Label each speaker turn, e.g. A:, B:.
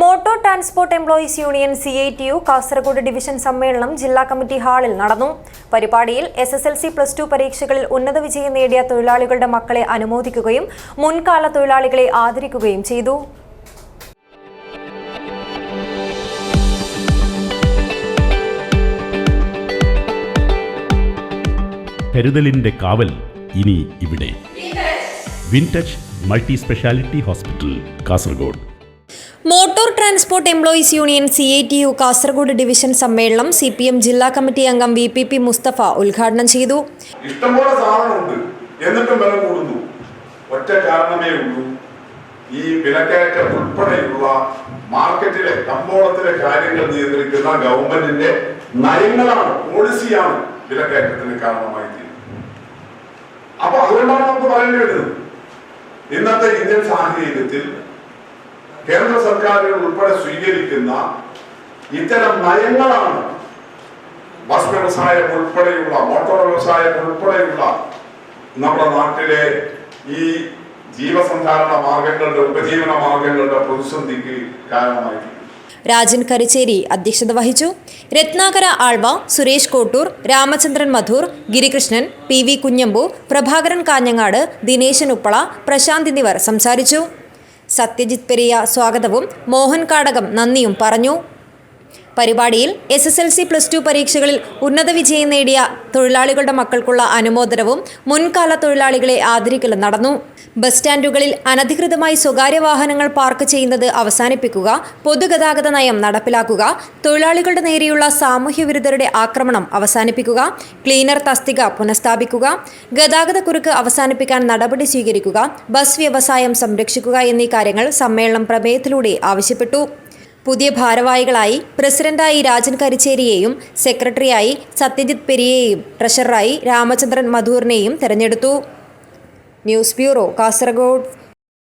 A: Motor transport employees union C I T U Kasaragod division സമ്മേളനം ജില്ലാ committee ഹാളിൽ നടന്നു. പരിപാടിയിൽ S S L C plus two പരീക്ഷകളിൽ ഉന്നത വിജയം നേടിയ തൊഴിലാളികളുടെ മക്കളെ അനുമോദിക്കുകയും മുൻകാല തൊഴിലാളികളെ ആദരിക്കുകയും ചെയ്തു.
B: കരുതലിന്റെ കാവൽ ഇനി ഇവിടെ. Wintouch multi speciality hospital Kasaragod.
A: Motor transport employees union C I T U Kasaragod division സമ്മേളനം സി പി എം ജില്ലാ കമ്മിറ്റി അംഗം വി പി പി മുസ്തഫ ഉദ്ഘാടനം ചെയ്തു.
C: ഇഷ്ടംപോലെ സാധനമുണ്ട് എന്നിട്ടും വില കൂടുന്നു. ഒറ്റ കാരണമേ ഉള്ളൂ. ഈ വിലക്കയറ്റം ഉൾപ്പെടെയുള്ള മാർക്കറ്റിലെ കമ്പോളത്തിലെ കാര്യങ്ങൾ നിയന്ത്രിക്കുന്ന ഗവൺമെന്റിന്റെ നയങ്ങളാണ് പോളിസിയാണ് വിലക്കയറ്റത്തിന് കാരണമായി തീരുന്നത്. അപ്പൊ അതുകൊണ്ടാണ് നമുക്ക് പറയേണ്ടി വരുന്നത്. ഇന്നത്തെ ഇന്ത്യൻ സാഹചര്യത്തിൽ കേന്ദ്ര സർക്കാരുകൾ ഉൾപ്പെടെ സ്വീകരിക്കുന്ന ഇത്തരം നയങ്ങളാണ് ബസ് വ്യവസായം ഉൾപ്പെടെയുള്ള മോട്ടോർ വ്യവസായം ഉൾപ്പെടെയുള്ള നമ്മുടെ നാട്ടിലെ ഈ ജീവസന്ധാരണ മാർഗങ്ങളുടെ ഉപജീവന മാർഗങ്ങളുടെ പ്രതിസന്ധിക്ക് കാരണമായിരിക്കും
A: രാജൻ കരിച്ചേരി അധ്യക്ഷത വഹിച്ചു. രത്നാകര ആൾവ സുരേഷ് കോട്ടൂർ രാമചന്ദ്രൻ മധൂർ ഗിരികൃഷ്ണൻ പി വി കുഞ്ഞമ്പു പ്രഭാകരൻ കാഞ്ഞങ്ങാട് ദിനേശൻ ഉപ്പള പ്രശാന്ത് എന്നിവർ സംസാരിച്ചു. സത്യജിത് പെരിയ സ്വാഗതവും. മോഹൻ കാടകം നന്ദിയും പറഞ്ഞു. പരിപാടിയിൽ S S L C plus two പരീക്ഷകളിൽ ഉന്നത വിജയം നേടിയ തൊഴിലാളികളുടെ മക്കൾക്കുള്ള അനുമോദനവും മുൻകാല തൊഴിലാളികളെ ആദരിക്കലും നടന്നു. ബസ് സ്റ്റാൻഡുകളിൽ അനധികൃതമായി സ്വകാര്യ വാഹനങ്ങൾ പാർക്ക് ചെയ്യുന്നത് അവസാനിപ്പിക്കുക പൊതുഗതാഗത നയം നടപ്പിലാക്കുക തൊഴിലാളികളുടെ നേരെയുള്ള സാമൂഹ്യവിരുദ്ധരുടെ ആക്രമണം അവസാനിപ്പിക്കുക ക്ലീനർ തസ്തിക പുനഃസ്ഥാപിക്കുക ഗതാഗതക്കുരുക്ക് അവസാനിപ്പിക്കാൻ നടപടി സ്വീകരിക്കുക ബസ് വ്യവസായം സംരക്ഷിക്കുക എന്നീ കാര്യങ്ങൾ സമ്മേളനം പ്രമേയത്തിലൂടെ ആവശ്യപ്പെട്ടു. പുതിയ ഭാരവാഹികളായി പ്രസിഡന്റായി രാജൻ കരിച്ചേരിയെയും സെക്രട്ടറിയായി സത്യജിത് പെരിയെയും ട്രഷററായി രാമചന്ദ്രൻ മധൂറിനെയും തെരഞ്ഞെടുത്തു. News bureau Kasaragod.